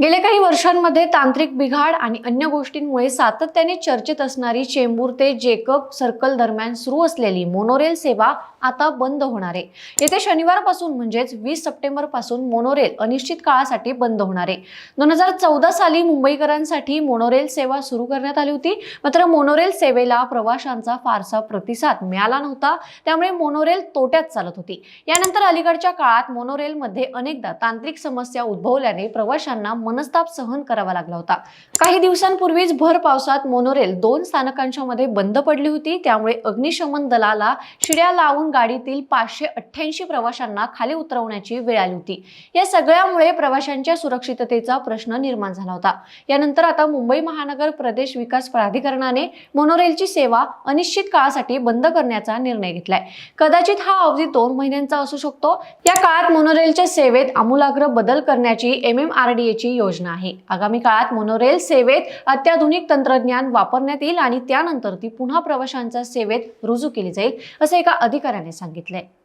गेल्या काही वर्षांमध्ये तांत्रिक बिघाड आणि अन्य गोष्टींमुळे सातत्याने चर्चेत असणारी चेंबूर ते जेकब सर्कल दरम्यान सुरू असलेली मोनोरेल सेवा आता बंद होणार आहे. येत्या शनिवारपासून म्हणजेच वीस सप्टेंबरपासून मोनोरेल अनिश्चित काळासाठी बंद होणार आहे. दोन हजार चौदा साली मुंबईकरांसाठी मोनोरेल सेवा सुरू करण्यात आली होती. मात्र मोनोरेल सेवेला प्रवाशांचा फारसा प्रतिसाद मिळाला नव्हता. त्यामुळे मोनोरेल तोट्यात चालत होती. यानंतर अलीकडच्या काळात मोनोरेलमध्ये अनेकदा तांत्रिक समस्या उद्भवल्याने प्रवाशांना मनस्ताप सहन करावा लागला होता. काही दिवसांपूर्वीच भर पावसात मोनोरेल दोन स्थानकांच्या मध्ये बंद पडली होती. त्यामुळे अग्निशमन दलाला शिड्या लावून गाडीतील पाचशे अठ्ठ्याऐंशी प्रवाशांना खाली उतरवण्याची वेळ आली होती. या सगळ्यामुळे प्रवाशांच्या सुरक्षिततेचा प्रश्न निर्माण झाला होता. यानंतर आता मुंबई महानगर प्रदेश विकास प्राधिकरणाने मोनोरेलची सेवा अनिश्चित काळासाठी बंद करण्याचा निर्णय घेतलाय. कदाचित हा अवधी दोन महिन्यांचा असू शकतो. या काळात मोनोरेलच्या सेवेत आमूलाग्र बदल करण्याची एम एम आर डी एची योजना आहे. आगामी काळात मोनोरेल सेवेत अत्याधुनिक तंत्रज्ञान वापरण्यात येईल आणि त्यानंतर ती पुन्हा प्रवाशांच्या सेवेत रुजू केली जाईल असं एका अधिकाऱ्याने सांगितलंय.